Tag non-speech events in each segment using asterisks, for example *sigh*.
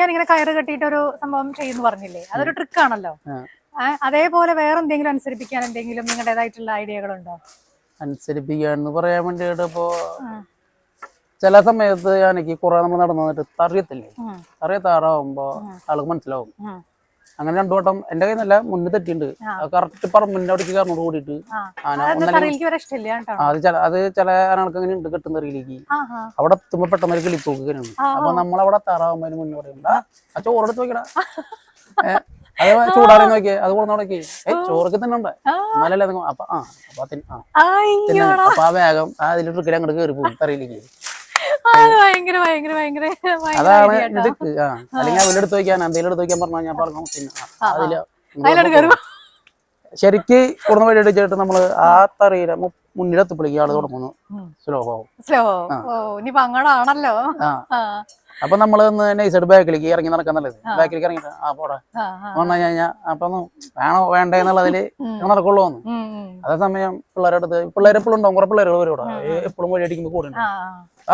കുളിപ്പിക്കാൻ ഇങ്ങനെ കയറ് കെട്ടിയിട്ട് ഒരു സംഭവം ചെയ്യുന്നു പറഞ്ഞില്ലേ? അതൊരു ട്രിക്ക് ആണല്ലോ. അതേപോലെ വേറെ എന്തെങ്കിലും അനുസരിപ്പിക്കാൻ എന്തെങ്കിലും നിങ്ങളുടേതായിട്ടുള്ള ഐഡിയകളുണ്ടോ? അനുസരിപ്പിക്കാന്ന് പറയാൻ വേണ്ടിയിട്ട് ഇപ്പോ ചില സമയത്ത് എനിക്ക് കുറെ നമ്മൾ നടന്നു വന്നിട്ട് തറിയത്തില്ലേ ഉം. തറിയ താറാവുമ്പോ ആൾക്ക് മനസ്സിലാവും. അങ്ങനെ രണ്ടു വട്ടം എന്റെ കയ്യിൽ നിന്നല്ല മുന്നേ തെറ്റിണ്ട് കറക്റ്റ് പറമ്പിന്റെ അവിടേക്ക് കറങ്ങോട് കൂടിയിട്ട്. അത് ചില അത് ചില ആനകൾക്ക് അങ്ങനെ ഉണ്ട് കെട്ടുന്ന ആ അവിടെ എത്തുമ്പോ പെട്ടെന്ന് ഒരു കിളിപ്പ് നോക്കുകയാണ് അപ്പൊ നമ്മളവിടെ താറാവുമ്പോ മുന്നോട്ട് മുന്നേ പറയും "ഡാ, ആ ചോറെടുത്ത് നോക്കിടാ ഏഹ് അത് ചൂടാറി നോക്കിയേ അത് കൊടുന്ന് നോക്കി ഏ ചോറൊക്കെ തന്നെ ഉണ്ട്. ആ. എന്നാലല്ലേ അപ്പൊ ആ അപ്പൊ അതിന് ആ. അപ്പൊ ആ വേഗം അതിൽ ട്രിക്കിൽ അങ്ങോട്ട് കയറി പോകും തറയിലേക്ക്. അത് അതാണ് ഇത് ആ അല്ലെങ്കിൽ അതിൽ എടുത്ത് വയ്ക്കാൻ എന്തെങ്കിലും വയ്ക്കാൻ പറഞ്ഞാൽ ഞാൻ പറഞ്ഞു പിന്നെ അതിൽ ശരിക്ക് കൊടുന്ന വഴി അടിച്ചിട്ട് നമ്മൾ ആ തറയില മുന്നിലെത്തപ്പോഴേക്ക് ആൾ തുടങ്ങുന്നു. സ്ലോ സ്ലോഭാവും സ്ലോ ഇനിയിപ്പൊ അങ്ങടാണല്ലോ. അപ്പൊ നമ്മൾ നൈസായിട്ട് ബാക്കിലേക്ക് ഇറങ്ങി നടക്കാൻ നല്ലത്. ബാക്കിലേക്ക് ഇറങ്ങിട്ട് ആ പോടാ. വന്നു കഴിഞ്ഞാൽ അപ്പൊ വേണോ വേണ്ടെന്നുള്ളതിൽ. നടക്കുള്ളൂ എന്ന് ഉം, ഉം. അതേസമയം പിള്ളേരുടെ അടുത്ത് പിള്ളേരെപ്പോഴും ഉണ്ടാവും കുറെ പിള്ളേർ വരും ഇവിടെ. എപ്പോഴും വഴി അടിക്കുമ്പോൾ കൂടെ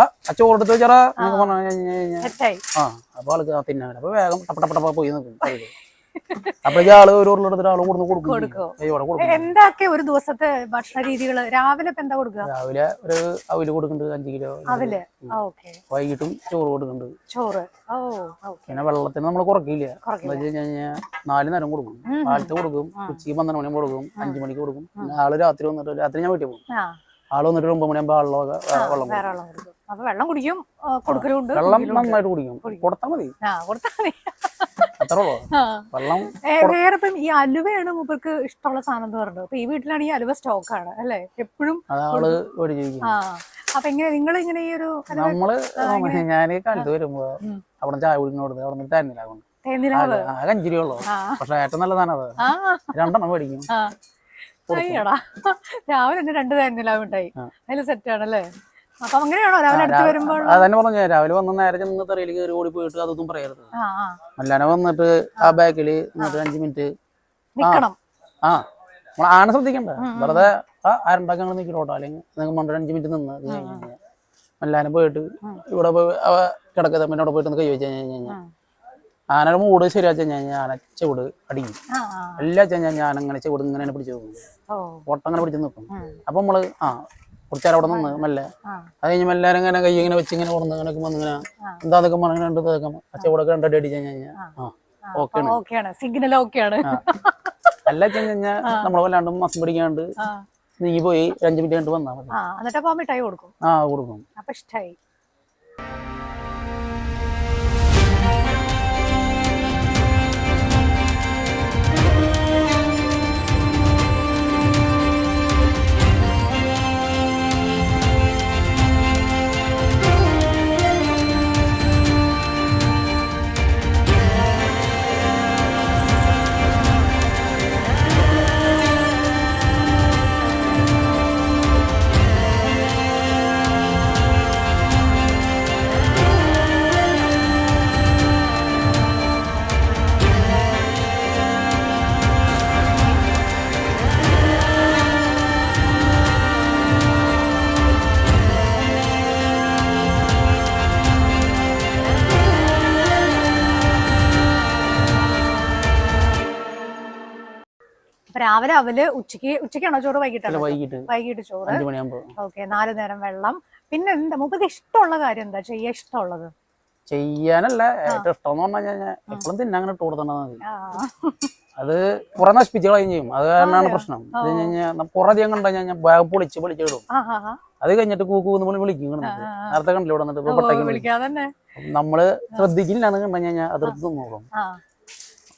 ആ ചോറെടുത്ത് വെച്ചാ എന്നൊക്കെ പറഞ്ഞു കഴിഞ്ഞാൽ സെറ്റായി ആ അപ്പൊ ആൾക്ക് തിന്നാൻ അപ്പൊ വേഗം ടപ്പ പോയി നിൽക്കും കയ്യിൽ. അപ്പോഴേക്കും ആൾ ഒരു ഉരുളെടുത്തിട്ട് ആൾ കൊടുന്ന് കൊടുക്കും എന്തൊക്കെ ഒരു ദിവസത്തെ ഭക്ഷണ രീതികൾ? രാവിലെ എന്താ കൊടുക്കുക രാവിലെ ഒരു അവിൽ കൊടുക്കുന്നുണ്ട് അഞ്ചു കിലോ. അവൽ? വൈകിട്ടും ചോറ് കൊടുക്കുന്നുണ്ട്. ചോറ്. പിന്നെ വെള്ളത്തിന് നമ്മൾ കുറക്കില്ല എന്താ വെച്ച് കഴിഞ്ഞാൽ നാല് നേരം കൊടുക്കും. ആഴ്ച കാലത്ത് കൊടുക്കും ഉച്ചയ്ക്ക് പന്ത്രണ്ട് മണിയാകുമ്പോൾ കൊടുക്കും അഞ്ചു മണിക്ക് കൊടുക്കും. ആൾ രാത്രി വന്നിട്ട് രാത്രി ഞാൻ വീട്ടിൽ പോകും. ആൾ വന്നിട്ട് ഒമ്പത് മണിയാകുമ്പോൾ ആളിലൊക്കെ വെള്ളം വേറെ വെള്ളം കൊടുക്കും. അപ്പൊ വെള്ളം കുടിക്കും കൊടുക്കലുണ്ട് വെള്ളം നന്നായിട്ട് കുടിക്കും. കൊടുത്താൽ മതി. ആ കൊടുത്താ മതി. വെള്ളം വേറെ ഇപ്പം ഈ അലുവയാണ് മൂപ്പർക്ക് ഇഷ്ടമുള്ള സാധനം എന്ന് പറഞ്ഞത്. അപ്പൊ ഈ വീട്ടിലാണെങ്കിൽ അലുവ ആണ് അല്ലേ? എപ്പോഴും അപ്പൊ എങ്ങനെ നിങ്ങൾ ഇങ്ങനെ ഈ ഒരു നമ്മൾ ഞാൻ കണ്ടു വരുമ്പോ. അവിടെ ചായ കുടിക്കുന്നോട് അവിടെ തന്നിലാകും തേനിലാവ് ആകെ അഞ്ച് രൂപ ആ. പക്ഷെ ഏറ്റവും അത്. ആ. രണ്ടെണ്ണം മേടിക്കും. അയ്യടാ. രാവിലെ തന്നെ രണ്ട് തേനിലാവ് ഉണ്ടായി. അതിൽ സെറ്റ് ആണല്ലേ? അപ്പൊ അങ്ങനെയാണോ? രാവിലെ അടുത്ത് വരുമ്പോൾ അത് തന്നെ പറഞ്ഞു രാവിലെ വന്ന് നേരെ ചെന്ന് തെറയിൽ കയറി ഓടി പോയിട്ട് അതൊന്നും പറയരുത്. അല്ലാതെ വന്നിട്ട് ആ. ബാക്കിൽ എന്നിട്ട് അഞ്ച് മിനിറ്റ്. ആ. നമ്മൾ ആന ശ്രദ്ധിക്കണ്ട? വെറുതെ ആ ആരുണ്ടാക്കാൻ നിൽക്കണോട്ടോ അല്ലെങ്കിൽ നിങ്ങൾ മണ്ടൊരു അഞ്ചു മിനിറ്റ് നിന്ന് കഴിഞ്ഞാൽ അല്ലാതെ പോയിട്ട് ഇവിടെ പോയി കിടക്കുക അവിടെ പോയിട്ട് കൈ വെച്ച് കഴിഞ്ഞാൽ ആനയുടെ മൂട് ശരിയാച്ച കഴിഞ്ഞാൽ ആന ചൂട് അടിക്കും. എല്ലാ ഞാൻ അങ്ങനെ ചൂട് ഇങ്ങനെ പിടിച്ച് നിൽക്കും ഓട്ടം അങ്ങനെ പിടിച്ച് നിൽക്കും. അപ്പൊ നമ്മൾ ആ കുറച്ചേരം അവിടെ നിന്ന് മെല്ലെ. അത് കഴിഞ്ഞ് മെല്ലാരും ഇങ്ങനെ കൈ ഇങ്ങനെ വെച്ച് ഇങ്ങനെ കൊടുന്ന് ഇങ്ങനെ വന്ന് ഇങ്ങനെ എന്താ അതൊക്കെ രണ്ട് തേക്കാം അച്ഛൻ കൂടെ രണ്ടടി അടിച്ചു കഴിഞ്ഞാൽ ഓക്കെയാണ്. സിഗ്നൽ ഓക്കെയാണ്. അല്ല കഴിഞ്ഞാൽ നമ്മൾ വല്ലാണ്ട് മസം പിടിക്കാണ്ട് നീ പോയി അഞ്ചു മിനിറ്റ് കണ്ട് വന്നാൽ മതി. ആ എന്നിട്ട് മിഠായി കൊടുക്കും. ആ കൊടുക്കും. അപ്പൊ ഇഷ്ടായി. രാവിലെ അവൽ ഉച്ചയ്ക്ക് ഉച്ചക്കാണോ ചോറ് വൈകിട്ടാണ് വൈകിട്ട്. വൈകിട്ട് ചോറ്. ഓക്കെ നാല് നേരം വെള്ളം. പിന്നെ എന്താ മുപ്പത് ഇഷ്ടമുള്ള കാര്യം എന്താ? ചെയ്യാൻ ഇഷ്ടമുള്ളത്? ചെയ്യാനല്ല ഏറ്റവും ഇഷ്ടം എന്ന് പറഞ്ഞു കഴിഞ്ഞാൽ എപ്പോഴും തിന്നെ അങ്ങനെ ടൂർ തന്നെ മതി. അത് കുറെ നശിപ്പിച്ച് കളയും ചെയ്യും. അത് കാരണമാണ് പ്രശ്നം. അത് കഴിഞ്ഞ് കഴിഞ്ഞാൽ കുറെ അധികം കണ്ടു കഴിഞ്ഞാൽ ബാഗ് പൊളിച്ച് പൊളിച്ചിടും. അത് കഴിഞ്ഞിട്ട് കൂക്ക് കൂന്ന് പോലെ വിളിക്കും കിടന്നിട്ട് നേരത്തെ കണ്ടില്ല ഇവിടെ വന്നിട്ട്? നമ്മൾ ശ്രദ്ധിക്കില്ല എന്ന് കണ്ടു കഴിഞ്ഞാൽ അതിർത്ത് നോക്കും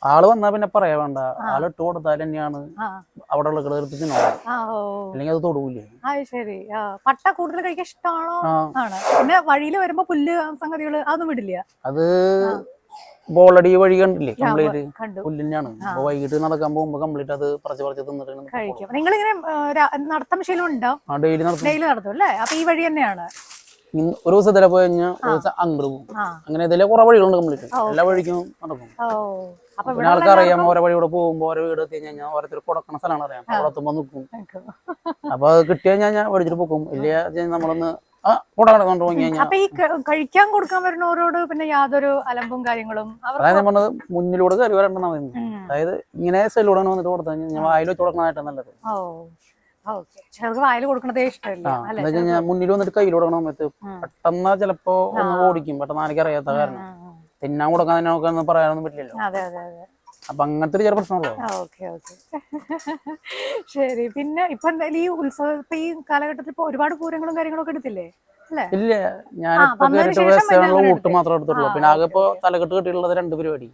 ആൾ വന്നാ പിന്നെ പറയാ വേണ്ട. ആൾ ഇട്ട് കൊടുത്താൽ തന്നെയാണ് അവിടെ ഉള്ള ഓ. അല്ലെങ്കിൽ അത് തൊടുവില്ല ശരി. പട്ട കൂടുതൽ കഴിക്കാൻ ഇഷ്ടമാണോ ആണ്. പിന്നെ വഴിയിൽ വരുമ്പോ പുല്ല് സംഗതികൾ അതൊന്നും വിടില്ല. അത് ബോളടി വഴി കണ്ടില്ലേ? കംപ്ലീറ്റ് പുല്ലിനാണ് അപ്പൊ വൈകിട്ട് നടക്കാൻ പോകുമ്പോ കംപ്ലീറ്റ് അത് പറിച്ച് പറിച്ച് തിന്നിട്ട് കഴിക്കും. നിങ്ങളിങ്ങനെ ആ, രാ- നടത്തം ശീലം ഉണ്ടോ? ആ ഡെയിലി നടത്തും. ഡെയിലി നടത്തും അല്ലേ? അപ്പൊ ഈ വഴി തന്നെയാണ്. ഒരു ദിവസം ഇതിലെ പോയി കഴിഞ്ഞാൽ ഒരു ദിവസം അങ്ങോട്ട് പോകും. അങ്ങനെ ഇതിലെ കുറെ വഴികളുണ്ട് കംപ്ലീറ്റ് എല്ലാ വഴിക്കും നടക്കും. അപ്പൊ പിന്നെ ആൾക്കറിയാം ഓരോ വഴി കൂടെ പോകുമ്പോ ഓരോ വീട് എത്തി കഴിഞ്ഞാൽ ഓരോരുത്തർ കൊടുക്കണ സ്ഥലമാണ് അറിയാം. അവിടെ എത്തുമ്പോ നിൽക്കും അപ്പൊ അത് കിട്ടിയ ഞാൻ മേടിച്ചിട്ട് പോകും ഇല്ല നമ്മളൊന്ന് അപ്പൊ ഈ കഴിക്കാൻ കൊടുക്കാൻ വരുന്നവരോട് പിന്നെ യാതൊരു അലമ്പും കാര്യങ്ങളും അതായത് പറഞ്ഞത് മുന്നിലൂടെ കയറി വരണ്ടെന്നാ അതായത് ഇങ്ങനെ സൈഡിലൂടെ വന്നിട്ട് കൊടുത്താൽ ഞാൻ വായിൽ വെച്ച് കൊടുക്കണതായിട്ടാണ് നല്ലത്. ചിലർക്ക് വായിൽ കൊടുക്കണതേ ഇഷ്ടമല്ല. മുന്നിൽ വന്നിട്ട് കയ്യിലൂടെ പെട്ടെന്ന് ചിലപ്പോ ഒന്ന് ഓടിക്കും. പെട്ടെന്ന് എനിക്ക് അറിയാത്ത കാരണം. തിന്നാൻ കൊടുക്കാൻ തന്നെ നോക്കാന്ന് പറയാനൊന്നും പറ്റില്ലല്ലോ. അതെ അതെ അതെ. അപ്പൊ അങ്ങനത്തെ ചെറിയ പ്രശ്നമുള്ളൂ. Okay okay. ശരി പിന്നെ ഇപ്പൊ എന്തായാലും ഈ ഉത്സവ ഇപ്പൊ ഈ കാലഘട്ടത്തിൽ ഇപ്പൊ ഒരുപാട് പൂരങ്ങളും കാര്യങ്ങളൊക്കെ എടുത്തില്ലേ? ഇല്ല ഞാനിപ്പോ ഊട്ട് മാത്രമേ എടുത്തുള്ളൂ. പിന്നെ ആകെ ഇപ്പൊ തലക്കെട്ട് കിട്ടിയിട്ടുള്ളത് രണ്ട് പരിപാടി.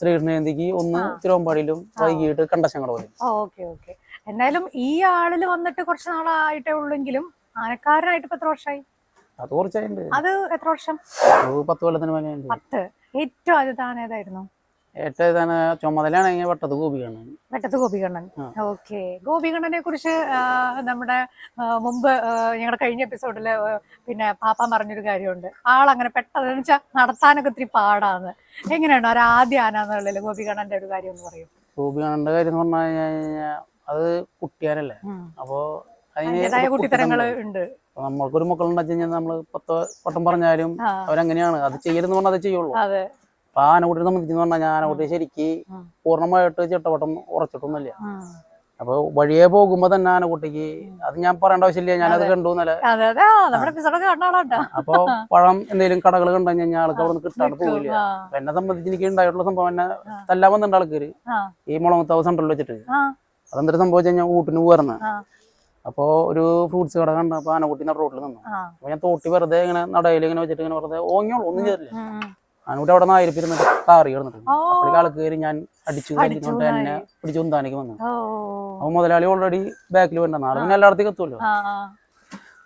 ശ്രീകൃഷ്ണ ജയന്തിക്ക് ഒന്ന് തിരുവമ്പാടിയിലും വൈകിട്ട് കണ്ടശങ്കട ഓക്കെ ഓക്കെ. എന്തായാലും ഈ ആളിൽ വന്നിട്ട് കുറച്ച് നാളായിട്ടേ ഉള്ളെങ്കിലും ആനക്കാരനായിട്ട് ഇപ്പൊ എത്ര വർഷമായി അത് കുറച്ചായിട്ടുണ്ട് അത് എത്ര വർഷം? പത്ത് കൊല്ലത്തിന് മേലെയുണ്ട് പത്ത്. ഏറ്റവും ആന ഏതായിരുന്നു? ഏറ്റവും ഇതാണ് ചുമതലയാണെങ്കിൽ വട്ടത്ത് ഗോപികണ്ണൻ. വെട്ടത്ത് ഗോപികണ്ണൻ. ഓക്കെ. ഗോപികണ്ണനെ കുറിച്ച് നമ്മുടെ ആ, മുമ്പ് ഞങ്ങളുടെ കഴിഞ്ഞ എപ്പിസോഡിൽ പിന്നെ പാപ്പ പറഞ്ഞൊരു കാര്യമുണ്ട്. ആളങ്ങനെ പെട്ടെന്ന് എന്ന് വെച്ചാൽ നടത്താനൊക്കെ ഒത്തിരി പാടാന്ന് എങ്ങനെയാണ് ഒരു ആദ്യ ആന എന്നുള്ളതിൽ ഗോപികണ്ണന്റെ ഒരു കാര്യം എന്ന് പറയും. ഗോപികണ്ണന്റെ കാര്യം എന്ന് പറഞ്ഞു കഴിഞ്ഞാൽ അത് കുട്ടിയാനല്ലേ അപ്പോ അതിന് അതിന്റെതായ ഒരു കുട്ടിത്തരങ്ങൾ കുട്ടിത്തരം ഉണ്ട്. അപ്പൊ നമ്മൾക്കൊരു മക്കളുണ്ടെന്ന് കഴിഞ്ഞാൽ നമ്മൾ പത്ത് വട്ടം പറഞ്ഞാലും അവരങ്ങനെയാണ്. അത് ചെയ്യരുതെന്ന് പറഞ്ഞാൽ അത് ചെയ്യുള്ളൂ. അപ്പൊ ആ ആനക്കുട്ടിയെ സംബന്ധിച്ചെന്ന് പറഞ്ഞാൽ ഞാൻ ആനക്കുട്ടിയെ ശരിക്ക് പൂർണമായിട്ട് ചിട്ടവട്ടം ഉറച്ചിട്ടൊന്നുമില്ല. അപ്പൊ വഴിയെ പോകുമ്പോ തന്നെ ആനക്കുട്ടിക്ക് അത് ഞാൻ പറയേണ്ട ആവശ്യമില്ല. ഞാനത് കണ്ടു എന്നല്ല അപ്പൊ പഴം എന്തെങ്കിലും കടകൾ കണ്ടു കഴിഞ്ഞാൽ ആൾക്ക് അവിടെ നിന്ന് കിട്ടാണ്ട് പോകില്ല എന്നെ സംബന്ധിച്ച് എനിക്ക് ഉണ്ടായിട്ടുള്ള സംഭവം എന്നെ തല്ലാൻ വന്നിട്ടുണ്ട് ആൾക്കാര്. ഈ മുളകത്താവ് സെന്ററിൽ വെച്ചിട്ട്. അതെന്തൊരു സംഭവിച്ചു കഴിഞ്ഞാൽ ഊട്ടിന് പോയിരുന്ന അപ്പോ ഒരു ഫ്രൂട്ട്സ് കട കണ്ടപ്പോ ആനക്കുട്ടി നട റോട്ടിൽ നിന്നു. അപ്പൊ ഞാൻ തോട്ടി വെറുതെ ഇങ്ങനെ നടയിൽ ഇങ്ങനെ വെച്ചിട്ട് ഇങ്ങനെ വെറുതെ ഓങ്ങിയോളൂ ഒന്നും ഉം. ആനക്കുട്ടി അവിടെ നിന്ന് ആയിരിപ്പിരുന്നിട്ട് കാറി കിടന്നിട്ട് ഓ. അപ്പോഴേക്ക് ആൾക്ക് കയറി ഞാൻ അടിച്ചു കൊണ്ട് എന്നെ പിടിച്ചു ഉന്താനേക്ക് വന്നു. ഓ. അപ്പൊ മുതലാളി ഓൾറെഡി ബാക്കിൽ വേണ്ട നാളെ പിന്നെ എല്ലായിടത്തേക്ക് എത്തുമല്ലോ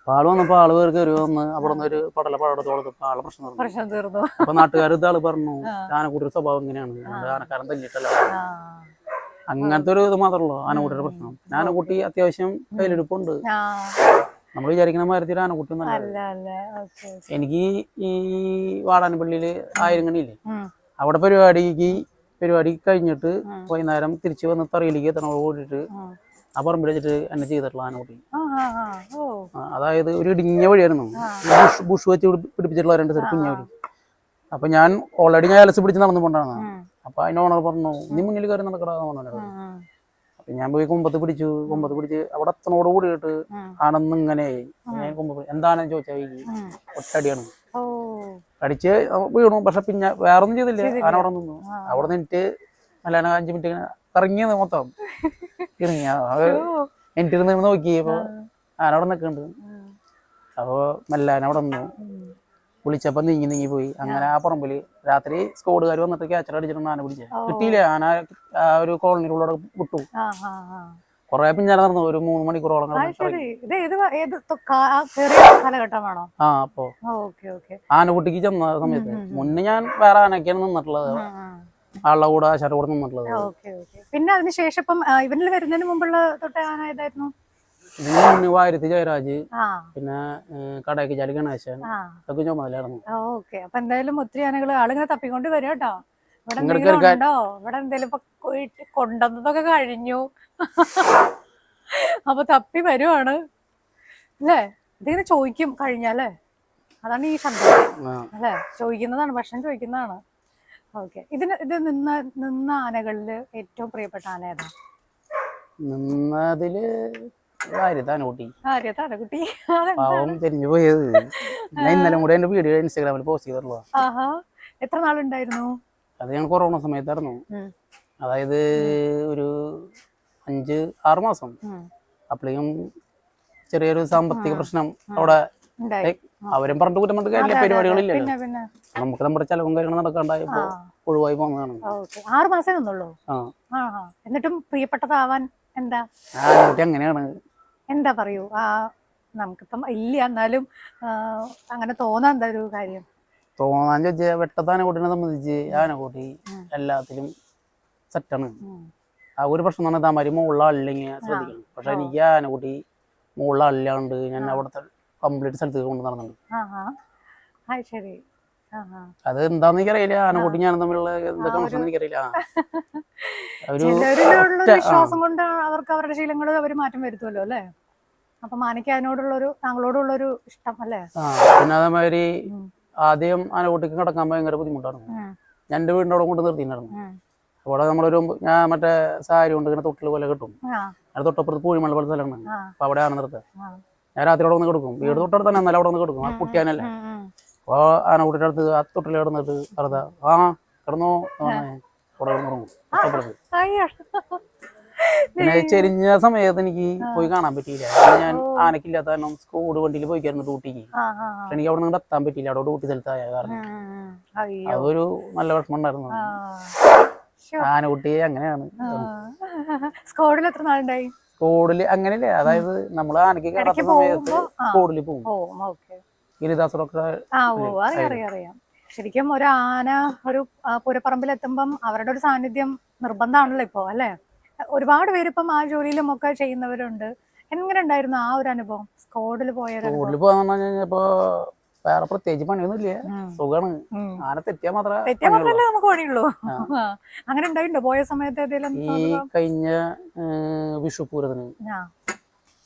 ആൾ വന്നപ്പോ ആൾ പേര് കയറി വന്ന് അവിടെ നിന്ന് ഒരു പടല പടത്ത് ആൾ പ്രശ്നം തീർന്നു. അപ്പൊ നാട്ടുകാർ ഇതാൾ പറഞ്ഞു ആനക്കുട്ടിയുടെ സ്വഭാവം ഇങ്ങനെയാണ്. ആനക്കാരൻ തല്ലിട്ടല്ലോ അങ്ങനത്തെ ഒരു ഇത് മാത്രമേ ഉള്ളൂ. ആനക്കുട്ടിയുടെ പ്രശ്നം. ആനക്കുട്ടി അത്യാവശ്യം കയ്യിലെടുപ്പുണ്ട്. നമ്മൾ വിചാരിക്കുന്ന മാതിരി ഒരു ആനക്കുട്ടി ഒന്നല്ല എനിക്ക് ഈ വാടാനപ്പള്ളിയിൽ ആയിരങ്ങണിയില്ലേ? അവിടെ പരിപാടിക്ക് പരിപാടി കഴിഞ്ഞിട്ട്. വൈകുന്നേരം തിരിച്ചു വന്ന് തറയിലേക്ക് എത്തണ. ഓടിയിട്ട് ഉം. ആ പറമ്പിൽ വെച്ചിട്ട് എന്നെ ചെയ്തിട്ടുള്ള ആനക്കുട്ടി. അതായത് ഒരു ഇടിഞ്ഞ വഴിയായിരുന്നു. ബുഷ് ബുഷ് വെച്ച് പിടി- പിടിപ്പിച്ചിട്ടുള്ള രണ്ട് സെറ്റ് കുഞ്ഞ വഴി. അപ്പൊ ഞാൻ ഓൾറെഡി ഞാൻ അലസ് പിടിച്ച് നടന്നു പോണ്ടാണ്. അപ്പൊ അതിന്റെ ഓണർ പറഞ്ഞു നീ മുന്നിൽ കയറി നടക്കടാന്ന് പറഞ്ഞു. അപ്പൊ ഞാൻ പോയി കുമ്പത്ത് പിടിച്ചു കുമ്പത്ത് പിടിച്ച് അവിടെ എത്തനോട് കൂടിയിട്ട്. ആണെന്ന് ഇങ്ങനെ ഞാൻ കുമ്പത്ത് എന്താണെന്ന് ചോദിച്ചാൽ. ഒറ്റടിയാണ് അടിച്ച് വീണു പക്ഷെ പിന്നെ വേറൊന്നും ചെയ്തില്ല. ചെയ്തില്ല. ആന അവിടെ നിന്നു. അവിടെ നിന്നിട്ട് നല്ല അഞ്ചു മിനിറ്റ് ഇങ്ങനെ ഇറങ്ങിയത് മൊത്തം. ഇറങ്ങി. അത് നോക്കി. അപ്പൊ ആന അവിടെ നിൽക്കുന്നുണ്ട്. അപ്പൊ മെല്ലാന അവിടെ നിന്നു. ഉം. വിളിച്ചപ്പോ നീങ്ങി നീങ്ങി പോയി. അങ്ങനെ ആ. പറമ്പിൽ രാത്രി സ്കോഡുകാർ വന്നിട്ട് ക്യാച്ചർ അടിച്ചിട്ടുണ്ട് ആന പിടിച്ചത് കിട്ടിയില്ല. ആന ആ ഒരു കോളനിക്കുള്ളൂടെ വിട്ടു. കൊറേ പിന്നാലെ നടന്നു. ഒരു മൂന്ന് മണിക്കൂറോളം ആ അപ്പോ. ആനക്കുട്ടിക്ക് ചെന്ന സമയത്ത്. മുന്നേ ഞാൻ വേറെ ആനക്കാണ് നിന്നിട്ടുള്ളത്. ആളുടെ കൂടെ ആശാരുടെ കൂടെ നിന്നിട്ടുള്ളത്. പിന്നെ അതിനുശേഷം ഇപ്പം ആ, ഇവനിൽ വരുന്നതിന് മുമ്പുള്ള തൊട്ട് ആന ഏതായിരുന്നു? ഇതിന് മുന്നേ വാര്യത്തി ജയരാജ് പിന്നെ കടയ്ക്ക് ചാലി ഗണേശൻ അതൊക്കെ ഇതൊക്കെ ചുമതലയായിരുന്നു ഓക്കെ. അപ്പൊ എന്തായാലും ഒത്തിരി ആനകൾ ആളിങ്ങനെ തപ്പിക്കൊണ്ട് വരും കേട്ടോ. ഇവിടെ എന്തെങ്കിലും ഉണ്ടോ? ഇവിടെ എന്തെങ്കിലും ഇപ്പൊ കൊണ്ടുവന്നതൊക്കെ കഴിഞ്ഞു. അപ്പൊ തപ്പി വരുവാണ്. അല്ലേ? ഇതിങ്ങനെ ചോദിക്കും കഴിഞ്ഞാലേ അതാണ് ഈ ശബ്ദം. അല്ലേ? ചോദിക്കുന്നതാണ് ഭക്ഷണം ചോദിക്കുന്നതാണ്. ഓക്കെ. ഇതിന് ഇത് നിന്ന നിന്ന ആനകളിൽ ഏറ്റവും പ്രിയപ്പെട്ട ആന ഏതാ? നിന്നതിൽ പാവം തിരിഞ്ഞു പോയത്. ഞാൻ ഇന്നലെ കൂടെ എന്റെ വീഡിയോ ഇൻസ്റ്റാഗ്രാമിൽ പോസ്റ്റ് ചെയ്തിട്ടുള്ളൂ എത്ര നാളുണ്ടായിരുന്നു? അത് ഞാൻ കൊറോണ സമയത്തായിരുന്നു. അതായത് ഒരു അഞ്ച് ആറ് മാസം. അപ്പോഴേക്കും ചെറിയൊരു സാമ്പത്തിക പ്രശ്നം അവിടെ അവരും പറഞ്ഞു കുറ്റം പറഞ്ഞിട്ട് കാര്യമില്ല പിന്നെ നമുക്ക് നമ്മുടെ ചെലവും കാര്യങ്ങളും നടക്കാണ്ടായപ്പോ ഒഴിവായി പോകുന്നതാണ്. ആറ് മാസേ നിന്നുള്ളൂ? എന്നിട്ടും പ്രിയപ്പെട്ടതാവാൻ എന്താ? അങ്ങനെയാണ് എന്താ പറയൂ? ആ നമുക്കിപ്പം ഇല്ല എന്നാലും അങ്ങനെ തോന്നാൻ എന്താ ഒരു കാര്യം? തോന്നാൻ ചോദിച്ചാൽ വെട്ടത്ത് കൂട്ടിനെ സംബന്ധിച്ച് ആന കൂട്ടി എല്ലാത്തിലും സെറ്റാണ് ആ ഒരു പ്രശ്നം എന്ന് പറഞ്ഞാൽ തമാരി മുകളിൽ അല്ലെങ്കിൽ ശ്രദ്ധിക്കണം. പക്ഷെ എനിക്ക് ആന ആനക്കുട്ടി മുകളിൽ അല്ലാണ്ട് ഞാൻ അവിടുത്തെ കംപ്ലീറ്റ് സ്ഥലത്തേക്ക് കൊണ്ട് നടന്നുണ്ട് ശരി. അത് എന്താന്ന് എനിക്കറിയില്ല ആനക്കുട്ടി ഞാനും തമ്മിലുള്ള എന്തൊക്കെ പ്രശ്നം എനിക്കറിയില്ല ഒരു *laughs* വിശ്വാസം കൊണ്ട് അവർക്ക് അവരുടെ ശീലങ്ങൾ അവർ മാറ്റം വരുത്തുമല്ലോ അല്ലേ? അപ്പൊ മാനയ്ക്ക് അതിനോടുള്ളൊരു താങ്കളോടുള്ളൊരു ഇഷ്ടം അല്ലേ? പിന്നെ അതേമാതിരി ആദ്യം ആനക്കുട്ടിക്ക് കിടക്കാൻ ഭയങ്കര ബുദ്ധിമുട്ടായിരുന്നു. ഉം, ഞാൻ എന്റെ വീടിന്റെ അവിടെ കൊണ്ട് നിർത്തിയിട്ടുണ്ടായിരുന്നു. അവിടെ നമ്മളൊരു ഞാൻ മറ്റേ സാരി കൊണ്ട് ഇങ്ങനെ തൊട്ടിൽ പോലെ കിട്ടും. അത് തൊട്ടപ്പുറത്ത് പൂഴിമല പോലെ സ്ഥലമാണ് അപ്പൊ അവിടെ ആണ് നിർത്തുക. ഞാൻ രാത്രി അവിടെ വന്ന് കിടക്കും. വീട് തൊട്ടടുത്ത് തന്നെ എന്നാലും അവിടെ വന്ന് കിടക്കും. ആ കുട്ടിയാനല്ലേ. അപ്പോൾ ആനക്കുട്ടിയുടെ അടുത്ത് ആ തൊട്ടിൽ കിടന്നിട്ട് വെറുതെ ആ കിടന്നോ കിടന്നുറങ്ങും. പിന്നെ ചെരിഞ്ഞ സമയത്ത് എനിക്ക് പോയി കാണാൻ പറ്റിയില്ല. ഞാൻ ആനക്കില്ലാത്ത കാരണം സ്കൂട് വണ്ടിയിൽ പോയിക്കായിരുന്നു ഡ്യൂട്ടിക്ക്. പക്ഷെ എനിക്ക് അവിടെ നിന്ന് എത്താൻ പറ്റിയില്ല. അവിടെ ഡ്യൂട്ടി സ്ഥലത്തായ കാരണം. അതൊരു നല്ല വിഷമം ഉണ്ടായിരുന്നു. ആനക്കുട്ടി അങ്ങനെയാണ്. സ്കോഡിൽ എത്ര നാളുണ്ടായി? സ്കൂളിൽ അങ്ങനെയല്ലേ. അതായത് നമ്മൾ ആനക്ക് കയറാത്ത സമയത്ത് സ്കോഡിൽ പോകും. ഓ അറിയാം ശരിക്കും ഒരു ആന ഒരു എത്തുമ്പം അവരുടെ ഒരു സാന്നിധ്യം നിർബന്ധമാണല്ലോ ഇപ്പോ അല്ലേ? ഒരുപാട് പേര് ഇപ്പം ആ ജോലിയിലും ഒക്കെ ചെയ്യുന്നവരുണ്ട്. എങ്ങനെ ഉണ്ടായിരുന്നു ആ ഒരു അനുഭവം? സ്കോഡിൽ പോയ സ്കോഡിൽ പോകാന്ന് പറഞ്ഞു കഴിഞ്ഞപ്പോ വേറെ പ്രത്യേകിച്ച് പണിയൊന്നും ഇല്ല ഉം. സുഖാണ്. ആന തെറ്റിയാ മാത്രമേ തെറ്റിയാ മാത്രമല്ലേ നമുക്ക് പണിയുള്ളൂ. *laughs* അങ്ങനെ ഉണ്ടായിട്ടുണ്ടോ പോയ സമയത്ത് ഏതെങ്കിലും ഈ കഴിഞ്ഞ വിഷുപൂരത്തിന് വിഷു പൂരത്തിന്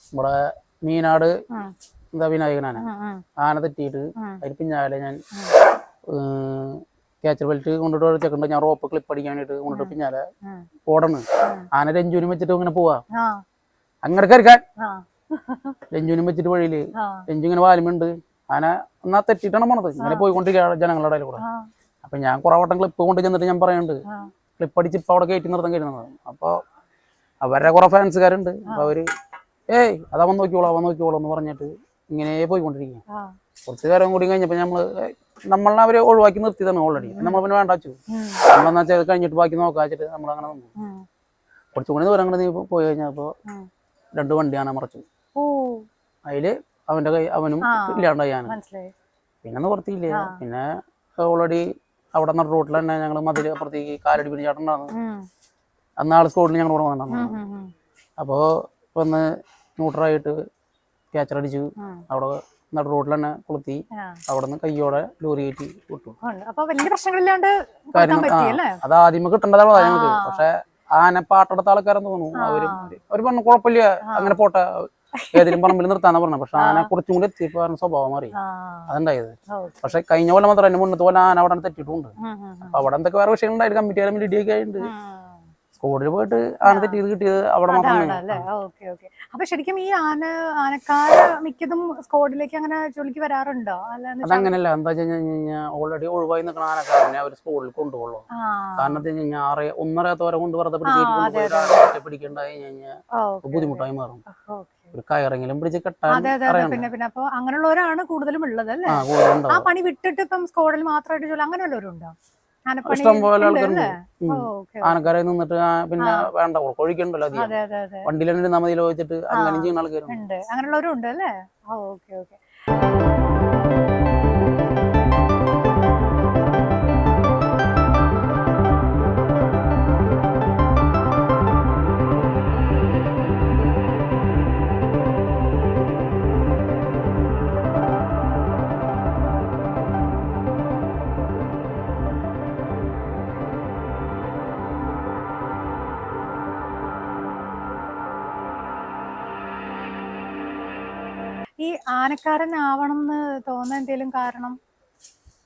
നമ്മുടെ മീനാട്. എന്താ വിനായകനാണ് ആന തെറ്റിയിട്ട് അതിന് പിന്നാലെ ഞാൻ ക്യാച്ചർ ബെൽറ്റ് കൊണ്ടിട്ട് ഒരു ചെക്കണ്ട് ഞാൻ റോപ്പ് ക്ലിപ്പ് അടിക്കാനായിട്ട് കൊണ്ടിട്ട് പിന്നാലെ ഓടണ്. ആന രഞ്ജുവിനും വെച്ചിട്ട് ഇങ്ങനെ പോവാ. അങ്ങനെ കരുക്കാൻ രഞ്ജുവിനും വെച്ചിട്ട് വഴിയിൽ രഞ്ജു ഇങ്ങനെ വാലുമുണ്ട്. ആന എന്നാ തെറ്റിട്ടാണ് പോണത്? ഇങ്ങനെ പോയിക്കൊണ്ടിരിക്കുക ജനങ്ങളുടെ ഇടയിൽ കൂടെ. അപ്പൊ ഞാൻ കുറെ വട്ടം ക്ലിപ്പ് കൊണ്ട് ചെന്നിട്ട് ഞാൻ പറയുന്നുണ്ട്. ക്ലിപ്പ് അടിച്ച് ഇപ്പൊ അവിടെ കയറ്റി നിർത്താൻ കഴിയുന്നത് അപ്പൊ അവരുടെ കുറെ ഫാൻസുകാരുണ്ട് അവർ ഏയ് അതാ വന്ന് നോക്കിയോളൂ അവൻ നോക്കിയോളൂ എന്ന് പറഞ്ഞിട്ട് ഇങ്ങനെ പോയിക്കൊണ്ടിരിക്കുക ആ. കുറച്ച് കാലം കൂടി കഴിഞ്ഞപ്പോ നമ്മൾ ഏയ് നമ്മളെ അവരെ ഒഴിവാക്കി നിർത്തിയതാണ് ഓൾറെഡി നമ്മൾ പിന്നെ വേണ്ട വെച്ചു. നമ്മളെന്നാ വെച്ചാൽ കഴിഞ്ഞിട്ട് ബാക്കി നോക്കാ വെച്ചിട്ട് നമ്മൾ അങ്ങനെ നിന്നു. കുറച്ചും കൂടി ദൂരം അങ്ങനെ പോയി കഴിഞ്ഞപ്പോ രണ്ടു രണ്ട് വണ്ടി ആന മറച്ചു അതിൽ അവന്റെ കൈ അവനും ഇല്ലാണ്ടായാണ് പിന്നെ നിവർത്തിയില്ല പിന്നെ ഓൾറെഡി അവിടെ നട റോട്ടിൽ തന്നെ ഞങ്ങൾ മതിൽ അപ്പുറത്തേക്ക് കാലടി പിന്നെ ചേട്ടനാണ് അന്ന് ആൾ സ്കൂളിൽ ഞങ്ങൾ ഇവിടെ വന്നിട്ടുണ്ടായിരുന്നു അപ്പോൾ വന്ന് ന്യൂട്രായിട്ട് ക്യാച്ചർ അടിച്ചു. അവിടെ നട റോഡിൽ തന്നെ കൊളുത്തി. അവിടെ നിന്ന് കയ്യോടെ ലോറി കയറ്റി വിട്ടു. അത് ആദ്യമേ കിട്ടേണ്ടതാണ് ഞങ്ങൾക്ക്. പക്ഷെ ആന പാട്ടെടുത്ത ആൾക്കാരെന്ന് തോന്നുന്നു. അവരും അവർ പറഞ്ഞു കുഴപ്പമില്ല അങ്ങനെ പോട്ടെ. ഏതെങ്കിലും പറമ്പിൽ നിർത്താന്നാ പറഞ്ഞു പക്ഷെ ആന കുറച്ചും കൂടി എത്തിയപ്പോ സ്വഭാവം മാറി അതുണ്ടായത്. പക്ഷെ കഴിഞ്ഞ പോലെ മാത്രം എന്റെ മുന്നത്തെ പോലെ ആന അവിടെ തെറ്റിയിട്ടുണ്ട്. ഉം. അപ്പൊ അവിടെ എന്തൊക്കെ വേറെ വിഷയങ്ങളുണ്ടായിട്ട് കമ്മിറ്റി ആയാലും ഇടിയൊക്കെ ആയിട്ടുണ്ട്. സ്കൂളിൽ പോയിട്ട് ആന തെറ്റിയത് കിട്ടിയത് അവിടെ മാത്രമാണ് മാത്രമേ അപ്പൊ ശരിക്കും ഈ ആന ആനക്കാര് മിക്കതും സ്കോഡിലേക്ക് അങ്ങനെ ജോലിക്ക് വരാറുണ്ടോ? അതങ്ങനല്ല. എന്താ വെച്ച് കഴിഞ്ഞാൽ ഓൾറെഡി ഒഴിവായി നിൽക്കുന്ന ആനക്കാരനെ അവർ സ്കൂളിൽ കൊണ്ടുപോകുള്ളൂ കാരണം എന്താ കഴിഞ്ഞാൽ ആറ് ഒന്നരത്തോരെ കൊണ്ട് വെറുതെ കഴിഞ്ഞാൽ ബുദ്ധിമുട്ടായി മാറും. ഒരു കയറെങ്കിലും പിടിച്ച് കെട്ടാൻ പിന്നെ പിന്നെ അപ്പൊ അങ്ങനെയുള്ളവരാണ് കൂടുതലും ഉള്ളത് അല്ലേ? ആ പണി വിട്ടിട്ട് ഇപ്പം സ്കോഡിൽ മാത്രമായിട്ട് ജോലി അങ്ങനെ വല്ലവരുണ്ടോ ആനപ്പണി ഇഷ്ടം പോലെ ആൾക്കാരുണ്ട്. ആനക്കാരെ നിന്നിട്ട് പിന്നെ വേണ്ട കൊഴിക്കണ്ടല്ലോ അധികം. തന്നെ ഇരുന്നാൽ മതി അങ്ങനെ ചെയ്യുന്ന ആൾക്കാരുണ്ട്. അങ്ങനെയുള്ളവരും ഉണ്ട് അല്ലേ? Okay okay. ഈ ആനക്കാരൻ ആവണം എന്ന് തോന്നുന്ന എന്തെങ്കിലും കാരണം?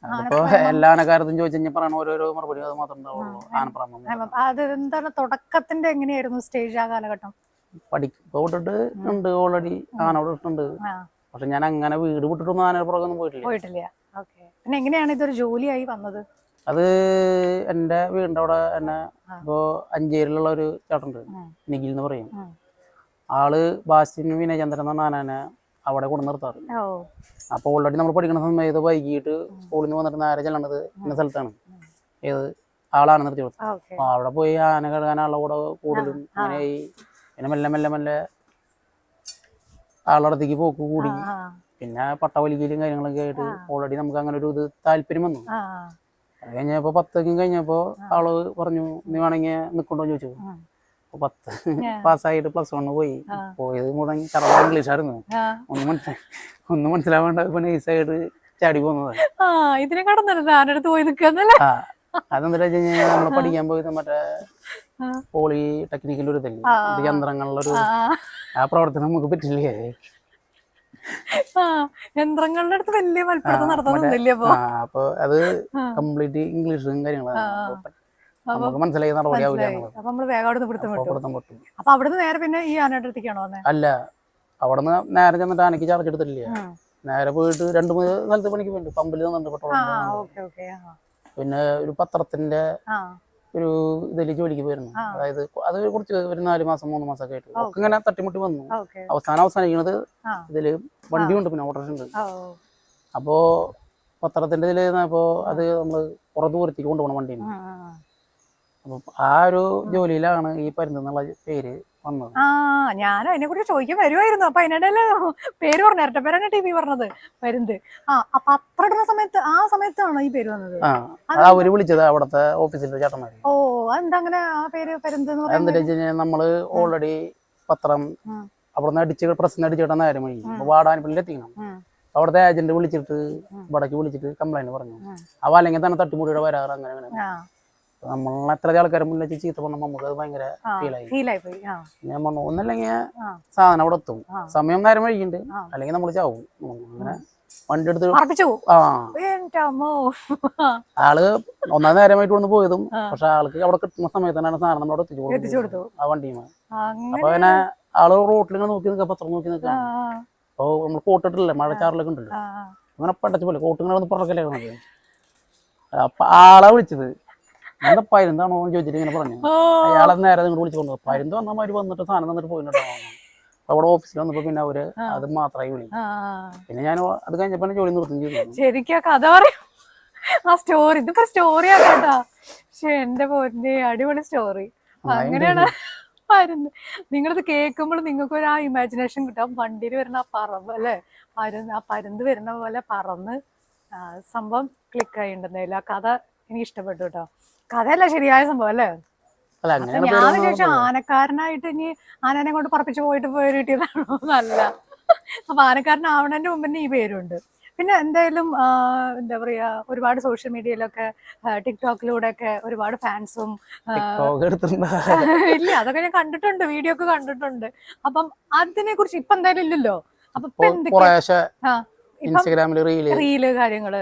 അതിപ്പോ എല്ലാ ആനക്കാരത്തും ചോദിച്ചു കഴിഞ്ഞാൽ പറയണ ഓരോരോ മറുപടി അത് മാത്രമേ ഉണ്ടാവുള്ളൂ അപ്പൊ അത് എന്താണ് തുടക്കത്തിന്റെ എങ്ങനെയായിരുന്നു സ്റ്റേജ് ആ കാലഘട്ടം? വിട്ടിട്ട് ഉണ്ട് ഓൾറെഡി ആന അവിടെ ഇട്ടുണ്ട് പക്ഷെ ഞാൻ അങ്ങനെ വീട് വിട്ടിട്ടൊന്നും ആന പുറകൊന്നും പോയിട്ടില്ല. പോയിട്ടില്ല. ഓക്കെ. പിന്നെ എങ്ങനെയാണ് ഇതൊരു ജോലിയായി വന്നത്? അത് എന്റെ വീടിന്റെ അവിടെ എന്നെ. ഇപ്പോൾ അഞ്ചേരിലുള്ള ഒരു ചേട്ടനുണ്ട്. നിഖിൽ എന്ന് പറയും. ആൾ ബാസ്റ്റിൻ വിനയചന്ദ്രൻ എന്ന് പറഞ്ഞ ആനനെ അവിടെ കൊണ്ട് നിർത്താറ്. അപ്പോൾ ഓൾറെഡി നമ്മൾ പഠിക്കുന്ന സമയത്ത് വൈകിട്ട് സ്കൂളിൽ നിന്ന് വന്നിട്ട് നേരെ ചെല്ലണത് ഇന്ന സ്ഥലത്താണ്. ഏത് ആളാണ് നിർത്തി കൊടുത്തത്. അവിടെ പോയി ആന കഴുകാൻ ആളുടെ കൂടെ കൂടുതലും അങ്ങനെയായി. പിന്നെ മെല്ലെ മെല്ലെ മെല്ലെ ആളടത്തേക്ക് പോക്ക് കൂടി. പിന്നെ പട്ടവലിക്കലും കാര്യങ്ങളൊക്കെ ആയിട്ട് ഓൾറെഡി നമുക്ക് അങ്ങനെ ഒരു ഇത് താല്പര്യം വന്നു. അത് കഴിഞ്ഞപ്പോ പത്തൊക്കെ കഴിഞ്ഞപ്പോ ആൾ പറഞ്ഞു നീ വേണമെങ്കിൽ നിൽക്കണ്ടോ ചോദിച്ചു. പത്ത്. പാസ്സായിട്ട് പ്ലസ് വണ്ണ് പോയി. പോയത് മുടങ്ങി കറവാ ഇംഗ്ലീഷ് ആയിരുന്നു. ആ. ഒന്നും മനസ്സിലായി ഒന്നും മനസ്സിലാവാണ്ട് ഇപ്പൊ നൈസായിട്ട് ചാടി പോകുന്നത്. ആ ഇതിനെ കടന്നിരുന്നു. ആനടുത്ത് പോയി നിൽക്കാന്നല്ലേ അതെന്താ വെച്ച് കഴിഞ്ഞാൽ നമ്മൾ പഠിക്കാൻ പോയത് മറ്റേ പോളി ടെക്നിക്കിന്റെ ഒരു ഇതല്ലേ? ആ. ഇത് യന്ത്രങ്ങളിലൊരു ആ പ്രവർത്തനം നമുക്ക് പറ്റില്ലേ? യന്ത്രങ്ങളുടെ അടുത്ത് വലിയ മൽപ്പിടുത്തം നടത്തുന്നില്ലേ അപ്പൊ അത് കംപ്ലീറ്റ് ഇംഗ്ലീഷും കാര്യങ്ങളാണ് നമുക്ക് മനസ്സിലായി നടപടിയാവില്ല മനസ്സിലായി. അപ്പൊ നമ്മൾ വേഗം അവിടെ പിടുത്തം വിട്ടു. അപ്പുറത്തും പൊട്ടും അപ്പൊ അവിടുന്ന് നേരെ പിന്നെ ഈ ആനയുടെ അടുത്തേക്കാണോ അല്ല അവിടുന്ന് നേരെ ചെന്നിട്ട് ആനയ്ക്ക് ചാർജ് എടുത്തിട്ടില്ല. നേരെ പോയിട്ട് രണ്ട് മൂന്ന് സ്ഥലത്ത് പണിക്ക് പോയിട്ട് പമ്പിൽ പെട്രോൾ പിന്നെ ഒരു പത്രത്തിന്റെ ഒരു ഇതിൽ ജോലിക്ക് പോയിരുന്നു. അതായത് അത് കുറച്ച് ഒരു നാല് മാസം മൂന്ന് മാസം ഒക്കെ ആയിട്ട്. ഒക്കെ ഇങ്ങനെ തട്ടിമുട്ടി വന്നു. അവസാനം അവസാനിക്കുന്നത് ഇതിൽ വണ്ടിയുണ്ട് പിന്നെ ഓട്ടോറിക്ഷ ഉണ്ട്. അപ്പോ പത്രത്തിന്റെ ഇതിൽ അപ്പോ അത് നമ്മൾ പുറത്തു പൊരുത്തി കൊണ്ടുപോകണം ഉം. അപ്പൊ ആ ഒരു ജോലിയിലാണ് ഈ പരിന്തെന്നുള്ള പേര് വന്നത്. ആ ഞാൻ അതിനെ കുറിച്ച് ചോദിക്കാൻ വരുമായിരുന്നു അപ്പൊ അതിനിടയിൽ പേര് പറഞ്ഞു ഇരട്ടപ്പേരാണ് ടി വി പറഞ്ഞത് പരുന്ത്. ആ അപ്പൊ അത്ര ഇടുന്ന സമയത്ത് ആ സമയത്താണോ ഈ പേര് വന്നത്? ആ അവർ വിളിച്ചത് അവിടത്തെ ഓഫീസിലെ ചേട്ടന്മാര്. ഓ അതെന്താ അങ്ങനെ ആ പേര് പരുന്ത് എന്താ നമ്മൾ ഓൾറെഡി പത്രം. അവിടുന്ന് അടിച്ച് പ്രശ്നം അടിച്ചിട്ട് നേരം വഴി ഉം. അവിടുത്തെ ഏജന്റ് വിളിച്ചിട്ട് ഇവിടേക്ക് വിളിച്ചിട്ട് കംപ്ലൈന്റ് പറഞ്ഞു. അവ അല്ലെങ്കിൽ തന്നെ തട്ടിമുടിയുടെ വരാറ് അങ്ങനെ അങ്ങനെ. ആ നമ്മൾ എത്ര ആൾക്കാരെ മുന്നിൽ വെച്ച് ചീത്ത പറഞ്ഞപ്പോൾ നമുക്ക് അത് ഭയങ്കര ഫീലായി ഞാൻ പറഞ്ഞു ഒന്നല്ലെങ്കിൽ. സാധനം അവിടെ എത്തും. സമയം നേരം വഴിയുണ്ട്. അല്ലെങ്കിൽ നമ്മൾ ചാവും. അങ്ങനെ വണ്ടി എടുത്ത് ആ. ആൾ ഒന്നാം നേരമായിട്ട് വന്ന് പോയതും പക്ഷെ ആൾക്ക് അവിടെ കിട്ടുന്ന സമയത്ത് തന്നെയാണ് സാധനം നമ്മളവിടെ എത്തിച്ചു കൊടുത്തു ആ വണ്ടിയുമായി അപ്പൊ അങ്ങനെ ആൾ റോട്ടിലിങ്ങനെ നോക്കി നിൽക്കുക പത്രം നോക്കി നിൽക്കുക അപ്പൊ നമ്മൾ കോട്ടിട്ടില്ലേ മഴച്ചാറിലൊക്കെ ഉണ്ടല്ലോ. ആ, ആ. അങ്ങനെ പടച്ചു പോലെ കോട്ടിങ്ങനെ വന്ന് പുറക്കല്ലേ വന്നത് അപ്പൊ ആളെ വിളിച്ചത്. എന്താ പരുന്താണോ എന്ന് ചോദിച്ചിട്ട് ഇങ്ങനെ പറഞ്ഞു. അയാളെ നേരെ നിങ്ങൾ വിളിച്ചു കൊണ്ടു പരുന്ത് വന്ന മാതിരി വന്നിട്ട് സാധനം തന്നിട്ട് പോയിട്ടുണ്ടാവും അപ്പൊ അവിടെ ഓഫീസിൽ വന്നപ്പോ പിന്നെ അവർ അത് മാത്രമായി വിളി. പിന്നെ ഞാൻ അത് കഴിഞ്ഞപ്പോ ജോലി നിർത്തും ചെയ്തു. ശരിക്കും കഥ പറയും. ആ സ്റ്റോറി ഇതിപ്പോ സ്റ്റോറി ആക്കട്ടാ. പക്ഷെ എന്റെ പോരിന്റെ അടിപൊളി സ്റ്റോറി. അങ്ങനെയാണ് പരുന്ന് നിങ്ങളിത് കേൾക്കുമ്പോൾ നിങ്ങൾക്ക് ഒരു ആ ഇമാജിനേഷൻ കിട്ടും വണ്ടിയിൽ വരുന്ന ആ പറവ് അല്ലെ? പരുന്ന് ആ പരുന്ത് വരുന്ന പോലെ പറന്ന് സംഭവം ക്ലിക്ക് ആയിണ്ടെന്നേലും ആ കഥ എനിക്ക് ഇഷ്ടപ്പെട്ടു കേട്ടോ കഥയല്ല ശരിയായ സംഭവം അല്ലേ? ഞാൻ വിചാരിച്ചു ആനക്കാരനായിട്ട് ഇനി ആനനെ കൊണ്ട് പറപ്പിച്ചു പോയിട്ട് പോയി കിട്ടിയതാണോ എന്നല്ല. അപ്പൊ ആനക്കാരനാവണന്റെ മുമ്പ് തന്നെ ഈ പേരുണ്ട്. പിന്നെ എന്തായാലും എന്താ പറയാ ഒരുപാട് സോഷ്യൽ മീഡിയയിലൊക്കെ ടിക്ടോക്കിലൂടെ ഒക്കെ ഒരുപാട് ഫാൻസും. *laughs* ഇല്ല അതൊക്കെ ഞാൻ കണ്ടിട്ടുണ്ട് വീഡിയോ ഒക്കെ കണ്ടിട്ടുണ്ട്. അപ്പം അതിനെ കുറിച്ച് ഇപ്പൊ എന്തായാലും ഇല്ലല്ലോ. അപ്പൊ ഇൻസ്റ്റാഗ്രാമിൽ റീൽ കാര്യങ്ങൾ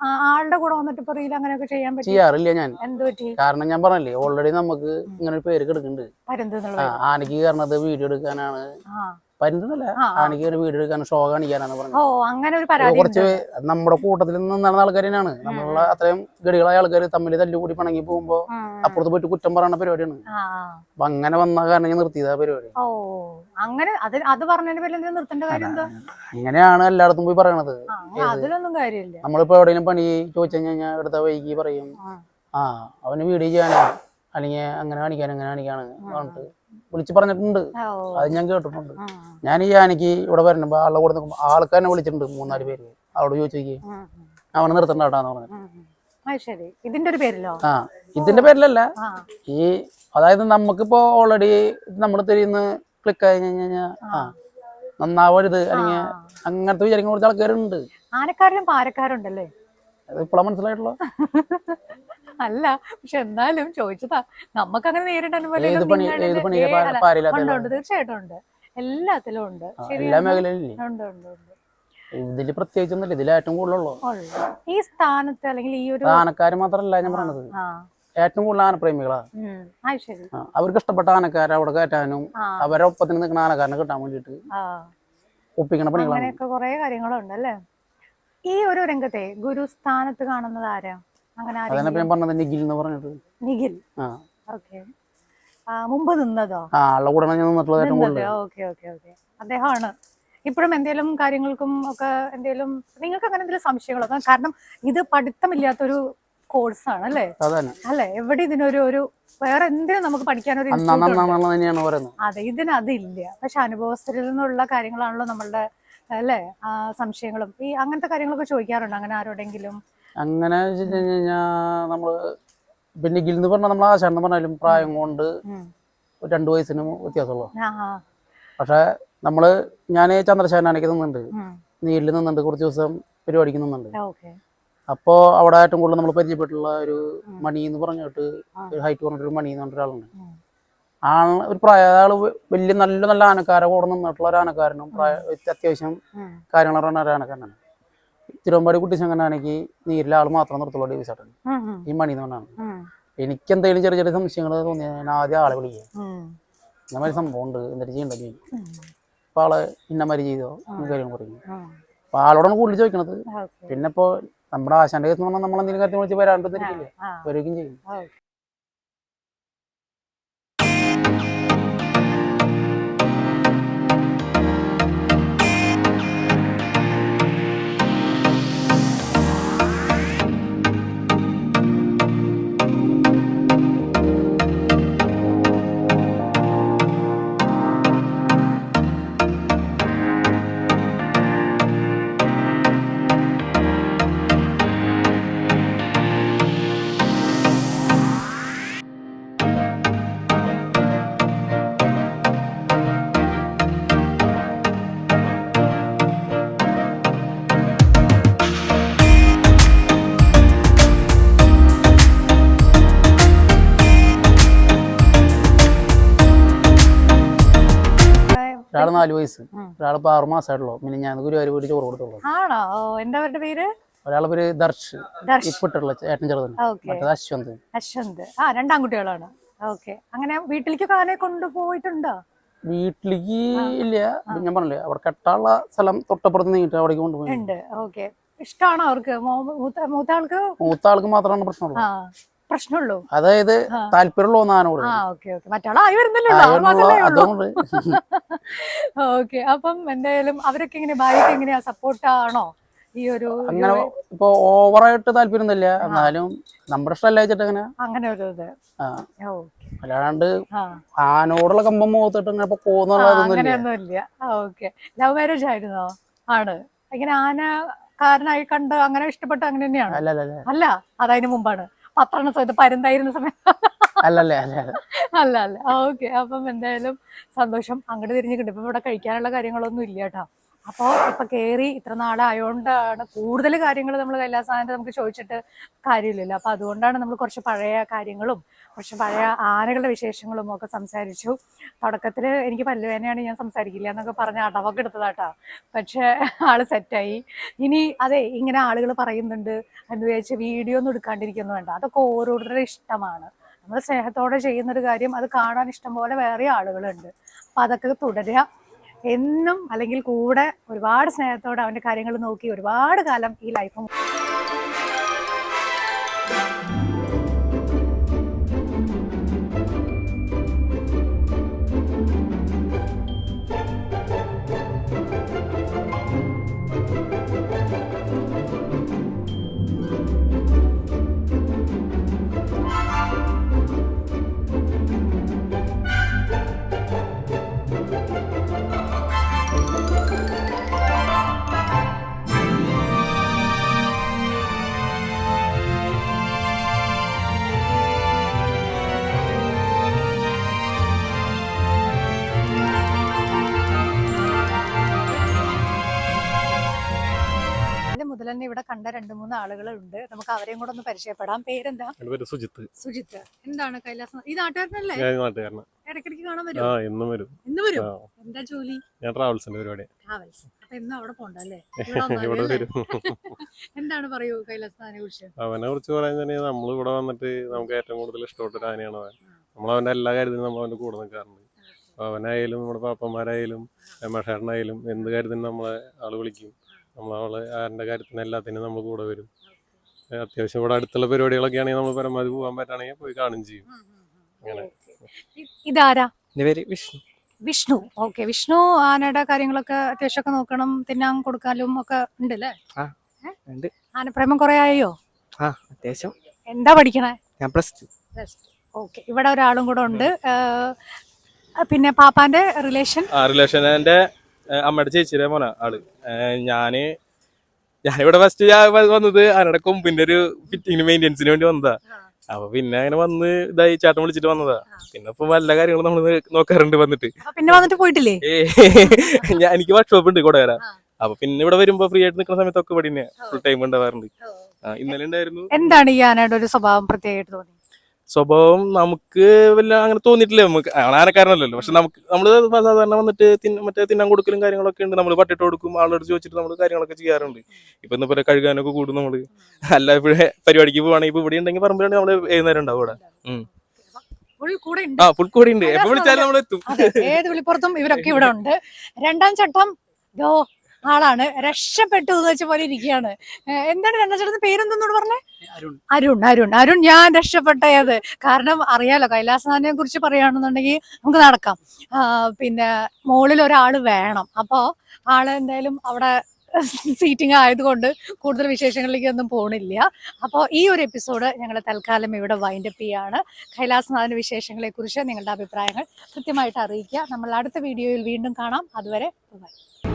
ആളുടെ കൂടെ വന്നിട്ട് ഇപ്പൊ റീൽ അങ്ങനെയൊക്കെ ചെയ്യാൻ പറ്റും? ചെയ്യാറില്ല ഞാൻ. എന്ത് പറ്റി? കാരണം ഞാൻ പറഞ്ഞില്ലേ ഓൾറെഡി നമുക്ക് ഇങ്ങനെ ഒരു പേര് കിടക്കുന്നുണ്ട് പരുന്ത് കാരണത് എന്നുള്ളത് ആനയ്ക്ക് വീഡിയോ എടുക്കാനാണ്. ആ. ആനയ്ക്ക് ഒരു വീഡിയോ എടുക്കാൻ ഷോ കാണിക്കാനാണ് ഓ പറഞ്ഞത് അങ്ങനെ ഒരു പരാതി കുറച്ച് നമ്മുടെ കൂട്ടത്തിൽ നിന്നാണ് ആൾക്കാർ തന്നെയാണ്. നമ്മളുള്ള അത്രയും ഗടികളായ ആൾക്കാർ തമ്മിൽ തല്ലുകൂടി പണങ്ങി പോകുമ്പോ അപ്പുറത്ത് പോയിട്ട് കുറ്റം പറയുന്ന പരിപാടിയാണ്. അപ്പൊ അങ്ങനെ വന്ന കാരണം ഞാൻ നിർത്തിയത് ആ പരിപാടി. ഓ അങ്ങനെ അത് അത് പറഞ്ഞതിന്റെ പേരിൽ നിർത്തേണ്ട കാര്യം എന്താ? അങ്ങനെയാണ് എല്ലായിടത്തും പോയി പറയണത്. അതിലൊന്നും കാര്യമില്ല. നമ്മളിപ്പോ എവിടെയെങ്കിലും പണി ചോദിച്ചു കഴിഞ്ഞാൽ എടുത്ത വൈകി പറയും. ആ. അവന് വീഡിയോ ചെയ്യാനാ. അല്ലെങ്കിൽ അങ്ങനെ കാണിക്കാൻ അങ്ങനെ കാണിക്കാണ് പറഞ്ഞിട്ട്. വിളിച്ച് പറഞ്ഞിട്ടുണ്ട്. അത് ഞാൻ കേട്ടിട്ടുണ്ട്. ഞാൻ ഈ ആനയ്ക്ക് ഇവിടെ വരണമ്പോ ആളുടെ കൂടെ നിൽക്കുമ്പോ ആൾക്കാരെ വിളിച്ചിട്ടുണ്ട് മൂന്നാൽ പേര്. അവിടെ ചോദിച്ചേക്ക് അവനെ നിർത്തണ്ടാട്ടാന്ന്. ശരി. ഇതിന്റെ ഒരു പേരിലോ? ആ ഇതിന്റെ പേരിലല്ല. ഈ അതായത് നമുക്കിപ്പോ ഓൾറെഡി നമ്മൾ തിരിയുന്ന ക്ലിക്ക് ആയി കഴിഞ്ഞാൽ ആ. നന്നാവരുത് അല്ലെങ്കിൽ. അങ്ങനത്തെ വിചാരിക്കുന്ന കുറച്ച് ആൾക്കാരുണ്ട്. ആനക്കാരിലും പാരക്കാരുണ്ടല്ലേ *laughs* അല്ല പക്ഷെ എന്നാലും ചോദിച്ചതാ. നമുക്ക് അങ്ങനെ നേരിട്ട് അനുഭവം തീർച്ചയായിട്ടും ഉണ്ട്. എല്ലാത്തിലും ഉണ്ട്. എല്ലാ മേഖലയിലും ഉണ്ട് ഉണ്ട് ഉണ്ട്. ഇതിൽ പ്രത്യേകിച്ചൊന്നുമില്ല. ഇതിൽ ഏറ്റവും കൂടുതലുള്ളൂ? ഈ സ്ഥാനത്ത് അല്ലെങ്കിൽ ഈ ഒരു ആനക്കാര് മാത്രമല്ല ഞാൻ പറഞ്ഞത് ഏറ്റവും കൂടുതൽ ആനപ്രേമികളാ. അവർക്ക് ഇഷ്ടപ്പെട്ട ആനക്കാരെ അവിടെ കയറ്റാനും അവരൊപ്പത്തിന് അവരെ ഒപ്പത്തിന് നിൽക്കുന്ന ആനക്കാരനെ കിട്ടാൻ വേണ്ടിട്ട് ഒപ്പിക്കണ പണികളാണ്. അങ്ങനെയൊക്കെ കുറെ കാര്യങ്ങളുണ്ട് അല്ലേ? ഈ ഒരു രംഗത്തെ ഗുരു സ്ഥാനത്ത് കാണുന്നത് ആരാ? അങ്ങനെ അതന്നെ ഞാൻ പറഞ്ഞത് നിഖിൽ എന്ന് പറഞ്ഞിട്ട്. നിഖിൽ. ആ. ഓക്കെ. മുമ്പ് നിന്നതോ? ആ ആളുടെ കൂടെ ഞാൻ നിന്നിട്ടുള്ളത് ഏറ്റവും നിന്നത്. കൂടുതൽ ഓക്കെ ഓക്കെ ഓക്കെ. അദ്ദേഹമാണ്. ഇപ്പോഴും എന്തെങ്കിലും കാര്യങ്ങൾക്കും ഒക്കെ എന്തെങ്കിലും നിങ്ങൾക്ക് അങ്ങനെ എന്തെങ്കിലും സംശയങ്ങളൊക്കെ? കാരണം ഇത് പഠിത്തമില്ലാത്തൊരു കോഴ്സ് അല്ലേ? അതന്നെ. അല്ലെ? എവിടെ ഇതിനൊരു ഒരു വേറെ എന്തിനും നമുക്ക് പഠിക്കാനൊരു ഇൻസ്റ്റിറ്റ്യൂട്ട് ഉണ്ട്? അന്നാണെന്നുള്ളത് തന്നെയാണ് പറയുന്നത്. അതെ ഇതിനതില്ല പക്ഷെ അനുഭവസ്ഥരിൽ നിന്നുള്ള കാര്യങ്ങളാണല്ലോ നമ്മളുടെ അല്ലേ? സംശയങ്ങളും. ഈ അങ്ങനത്തെ കാര്യങ്ങളൊക്കെ ചോദിക്കാറുണ്ട്? അങ്ങനെ ആരോടെങ്കിലും? അങ്ങനെ വെച്ച് കഴിഞ്ഞാൽ നമ്മൾ ഇപ്പൊ നിഖിൽ എന്ന് പറഞ്ഞാൽ നമ്മൾ ആശാൻ പറഞ്ഞാലും പ്രായം കൊണ്ട് രണ്ടു വയസ്സിന് വ്യത്യാസമുള്ളൂ. പക്ഷെ നമ്മൾ ഞാൻ ചന്ദ്രശേഖരനാനയ്ക്ക് നിന്നുണ്ട്. നീലിൽ നിന്നുണ്ട് കുറച്ച് ദിവസം പരിപാടിക്ക് നിന്നുണ്ട് അപ്പോ അവിടെ ഏറ്റവും കൂടുതൽ നമ്മൾ പരിചയപ്പെട്ടുള്ള ഒരു. മണി എന്ന് പറഞ്ഞിട്ട്. ഒരു ഹൈറ്റ് പറഞ്ഞിട്ടൊരു മണി എന്ന് പറഞ്ഞ ഒരാളുണ്ട് ഉം. ആ ഒരു പ്രായ ആൾ വലിയ നല്ല നല്ല ആനക്കാരെ കൂടെ നിന്നിട്ടുള്ള ഒരു ആനക്കാരനും പ്രായ അത്യാവശ്യം. കാര്യങ്ങൾ പറഞ്ഞ ഒരു ആനക്കാരനാണ്. തിരുവമ്പാടി കുട്ടിശങ്കനാനയ്ക്ക് നീരിലെ ആൾ മാത്രം നിർത്തുള്ള ഡിവിസേട്ടൻ ഉം, ഉം, ഈ മണി എന്ന് പറഞ്ഞാണ്. എനിക്ക് എന്തെങ്കിലും ചെറിയ ചെറിയ സംശയങ്ങൾ തോന്നിയാൽ ഞാൻ ആദ്യം ആളെ വിളിക്കുക ഇന്ന മാതിരി സംഭവം ഉണ്ട് എന്നിട്ട് ചെയ്യണ്ടെങ്കിൽ അപ്പൊ ആൾ ഇന്ന മാതിരി ചെയ്തോ കാര്യങ്ങൾ പറയും. അപ്പൊ ആളോടാണ് കൂടുതൽ ചോദിക്കണത്. പിന്നെ ഇപ്പോ നമ്മുടെ ആശാന്റെ കേസ് എന്ന് പറഞ്ഞാൽ നമ്മൾ എന്തെങ്കിലും കാര്യത്തിൽ വിളിച്ച് വരാണ്ടിരിക്കില്ല ആ, വരികയും ചെയ്യും. നാല് വയസ്സ്. ഒരാളിപ്പോ ആറു മാസമായിട്ടുള്ളൂ പിന്നെ ഞാൻ ഗുരുവായൂർ പോയിട്ട് ചോറ് കൊടുത്തുള്ളൂ. ആണോ? എന്താ അവരുടെ പേര്? ഒരാളെ പേര് ദർശ്. ഇപ്പിട്ടുള്ള ഏട്ടൻ ഓക്കെ. മറ്റേത് അശ്വന്ത്. അശ്വന്ത്. ആ രണ്ടാൺകുട്ടികളാണ് ഓക്കെ. അങ്ങനെ വീട്ടിലേക്ക് ആനെ കൊണ്ടുപോയിട്ടുണ്ടോ? വീട്ടിലേക്ക് ഇല്ല. ഞാൻ പറഞ്ഞില്ലേ അവിടെ കെട്ടാനുള്ള സ്ഥലം തൊട്ടപ്പുറത്ത് നീങ്ങിട്ട് അവിടേക്ക് കൊണ്ടുപോയി. ഉണ്ട്. ഓക്കെ. ഇഷ്ടമാണോ അവർക്ക്? മൂത്ത മൂത്ത ആൾക്ക് മൂത്ത ആൾക്ക് മാത്രമാണ് പ്രശ്നമുള്ളത് പ്രശ്നമുള്ളൂ. അതായത്. താല്പര്യമുള്ള ഓക്കെ മറ്റാളായി വരുന്നല്ലോ അതുകൊണ്ട്. *laughs* ഓക്കെ അപ്പം എന്തായാലും അവരൊക്കെ ഇങ്ങനെ ഭാര്യക്ക് എങ്ങനെയാ സപ്പോർട്ട് ആണോ ഈ ഒരു അങ്ങനെ ഇപ്പൊ ഓവറായിട്ട് താല്പര്യം ഒന്നുമില്ല എന്നാലും നമ്മുടെ ഇഷ്ടമല്ല വെച്ചിട്ട് അങ്ങനെ. അങ്ങനെ ഒരു ഇത്. അല്ലാണ്ട് ആനോടുള്ള കമ്പം മുഖത്തിട്ട് ഇങ്ങനെ പോകുന്നില്ല ഇല്ല. ഓക്കെ. ലവ് മാരേജ് ആയിരുന്നോ? ആണ്. ഇങ്ങനെ ആനക്കാരനായി കണ്ട് അങ്ങനെ ഇഷ്ടപ്പെട്ട് അങ്ങനെ തന്നെയാണ്? അല്ല അല്ല അല്ല അല്ല അതതിന് മുമ്പാണ്. പത്തെണ്ണ സമയത്ത് പരുന്തായിരുന്ന സമയത്ത് അല്ലല്ലേ അല്ല അല്ല. ഓക്കെ. അപ്പം എന്തായാലും സന്തോഷം. അങ്ങോട്ട് തിരിഞ്ഞിട്ടുണ്ട് ഇപ്പം ഇവിടെ കഴിക്കാനുള്ള കാര്യങ്ങളൊന്നും ഇല്ല കേട്ടോ. അപ്പോൾ ഇപ്പൊ കയറി ഇത്ര നാളായോണ്ടാണ് കൂടുതൽ കാര്യങ്ങൾ നമ്മൾ കൈലാസാനത്തെ നമുക്ക് ചോദിച്ചിട്ട് കാര്യമില്ലല്ലോ. അപ്പൊ അതുകൊണ്ടാണ് നമ്മൾ കുറച്ച് പഴയ കാര്യങ്ങളും കുറച്ച് പഴയ ആനകളുടെ വിശേഷങ്ങളും ഒക്കെ സംസാരിച്ചു. തുടക്കത്തിൽ എനിക്ക് പല്ലുവേനയാണ് ഞാൻ സംസാരിക്കില്ല എന്നൊക്കെ പറഞ്ഞ് അടവൊക്കെ എടുത്തതാട്ടാ. പക്ഷെ ആൾ സെറ്റായി. ഇനി അതെ ഇങ്ങനെ ആളുകൾ പറയുന്നുണ്ട് എന്ന് വിചാരിച്ച് വീഡിയോ ഒന്നും എടുക്കാണ്ടിരിക്കുന്നു വേണ്ട. അതൊക്കെ ഓരോരുത്തരുടെ ഇഷ്ടമാണ്. നമ്മൾ സ്നേഹത്തോടെ ചെയ്യുന്നൊരു കാര്യം അത് കാണാൻ ഇഷ്ടം പോലെ വേറെ ആളുകളുണ്ട്. അപ്പൊ അതൊക്കെ തുടരുക എന്നും അല്ലെങ്കിൽ കൂടെ ഒരുപാട് സ്നേഹത്തോടെ അവന്റെ കാര്യങ്ങൾ നോക്കി ഒരുപാട് കാലം ഈ ലൈഫ് മൂന്ന് ആളുകളുണ്ട് നമുക്ക് അവരെയും കൂടെ ഒന്ന് പരിചയപ്പെടാം. പേരെന്താ? സുജിത്ത്. സുജിത്ത്. എന്താണ് കൈലാസം? ഈ നാട്ടുകാരനല്ലേ? ഇടയ്ക്കിടയ്ക്ക് കാണാൻ ആ ഇന്നും വരും. ഇന്ന് വരും? എന്താ ജോലി? ഞാൻ ട്രാവൽസിന്റെ പരിപാടി. ട്രാവൽസ്. അപ്പൊ ഇന്നും അവിടെ പോണ്ടല്ലേ *laughs* ഇവിടെ വരും. *laughs* എന്താണ് പറയൂ കൈലാസനെ കുറിച്ച്? അവനെ കുറിച്ച് പറയാൻ നമ്മൾ ഇവിടെ വന്നിട്ട് നമുക്ക് ഏറ്റവും കൂടുതൽ ഇഷ്ടപ്പെട്ട ഒരു ആനയാണ് അവൻ. നമ്മൾ അവന്റെ എല്ലാ കാര്യത്തിനും നമ്മൾ അവന്റെ കൂടെ നിൽക്കാറുണ്ട്. അവനായാലും നമ്മുടെ പാപ്പന്മാരായാലും രമേഷേട്ടനായാലും എന്ത് കാര്യത്തിനും നമ്മളെ ആൾ വിളിക്കും. നമ്മൾ അവൾ ആരുടെ കാര്യത്തിന് എല്ലാത്തിനും നമ്മൾ കൂടെ വരും. അത്യാവശ്യം ഇവിടെ അടുത്തുള്ള പരിപാടികളൊക്കെ ആണെങ്കിൽ നമ്മൾ പരമാവധി പോകാൻ പറ്റുകയാണെങ്കിൽ പോയി കാണുകയും ചെയ്യും. അങ്ങനെ. ഇതാരാ? എന്റെ പേര് വിഷ്ണു. വിഷ്ണു. ഓക്കെ വിഷ്ണു ആനയുടെ കാര്യങ്ങളൊക്കെ അത്യാവശ്യമൊക്കെ നോക്കണം തിന്നാൻ കൊടുക്കാനും ഒക്കെ ഉണ്ട് അല്ലേ ഉണ്ട്. ആനപ്രേമം കുറെ ആയോ? ആ അത്യാവശ്യം. എന്താ പഠിക്കണേ? ഞാൻ പ്ലസ് ടു. ഓക്കെ ഇവിടെ ഒരാളും കൂടെ ഉണ്ട്. പിന്നെ പാപ്പാന്റെ റിലേഷൻ ആ റിലേഷൻ എന്റെ അമ്മയുടെ ചേച്ചിയുടെ മോന ആൾ. ഞാൻ ഞാനിവിടെ ഫസ്റ്റ് വന്നത് ആനയുടെ കൊമ്പിന്റെ ഒരു ഫിറ്റിങ്ങിന് മെയിന്റെനൻസിന് വേണ്ടി വന്നതാ. അപ്പൊ പിന്നെ അങ്ങനെ വന്ന് ഇതായി ചേട്ടൻ വിളിച്ചിട്ട് വന്നതാ. പിന്നെ ഇപ്പൊ വല്ല കാര്യങ്ങളും നമ്മൾ നോക്കാറുണ്ട് വന്നിട്ട്. പിന്നെ വന്നിട്ട് പോയിട്ടില്ലേ? ഞാൻ എനിക്ക് വർക്ക്ഷോപ്പ് ഉണ്ട് കൂടെ വരാം അപ്പൊ പിന്നെ ഇവിടെ വരുമ്പോ ഫ്രീ ആയിട്ട് നിൽക്കുന്ന സമയത്തൊക്കെ ഇവിടെ ഫുൾ ടൈം ഉണ്ടാവാറുണ്ട്. ഇന്നലെ ഉണ്ടായിരുന്നു. എന്താണ് ഈ ആനയുടെ ഒരു സ്വഭാവം പ്രത്യേകമായിട്ട് തോന്നി സ്വഭാവം നമുക്ക് വല്ല അങ്ങനെ തോന്നിയിട്ടില്ല? നമുക്ക് ആനക്കാരനല്ലല്ലോ. പക്ഷെ നമുക്ക് നമ്മൾ സാധാരണ വന്നിട്ട് മറ്റേ തിന്നാൻ കൊടുക്കലും കാര്യങ്ങളൊക്കെ ഉണ്ട്. നമ്മൾ പട്ടിട്ട് കൊടുക്കും. ആളോട് ചോദിച്ചിട്ട് നമ്മൾ കാര്യങ്ങളൊക്കെ ചെയ്യാറുണ്ട്. ഇപ്പൊ ഇന്ന് പോലെ കഴുകാനൊക്കെ കൂടും നമ്മൾ അല്ല ഇപ്പോഴേ പരിപാടിക്ക് പോവാണെങ്കിൽ ഇപ്പൊ ഇവിടെ ഉണ്ടെങ്കിൽ പറമ്പിലാണ് നമ്മൾ വൈകുന്നേരം ഉണ്ടാവും ഇവിടെ. ആ ഫുൾ കൂടി ഉണ്ട്. എപ്പോ വിളിച്ചാലും നമ്മൾ എത്തും ഏത് വിളിപ്പുറത്തും ഇവരൊക്കെ ഇവിടെ ഉണ്ട്. രണ്ടാം ചട്ടം ആളാണ്. രക്ഷപ്പെട്ടു എന്ന് വെച്ച പോലെ ഇരിക്കുകയാണ്. എന്താണ് രണ്ടാം പേരെന്തോന്നോട് പറഞ്ഞേ? അരുൺ. അരുൺ അരുൺ. അരുൺ ഞാൻ രക്ഷപ്പെട്ടത്. കാരണം അറിയാലോ കൈലാസനാഥനെ കുറിച്ച് പറയുകയാണെന്നുണ്ടെങ്കിൽ നമുക്ക് നടക്കാം. പിന്നെ മുകളിൽ ഒരാൾ വേണം. അപ്പോൾ ആൾ എന്തായാലും അവിടെ സീറ്റിംഗ് ആയതുകൊണ്ട് കൂടുതൽ വിശേഷങ്ങളിലേക്ക് ഒന്നും പോണില്ല. അപ്പോൾ ഈ ഒരു എപ്പിസോഡ് ഞങ്ങൾ തൽക്കാലം ഇവിടെ വൈൻഡപ്പ് ചെയ്യാണ്. വിശേഷങ്ങളെ കുറിച്ച് നിങ്ങളുടെ അഭിപ്രായങ്ങൾ കൃത്യമായിട്ട് അറിയിക്കുക. നമ്മൾ അടുത്ത വീഡിയോയിൽ വീണ്ടും കാണാം. അതുവരെ bye.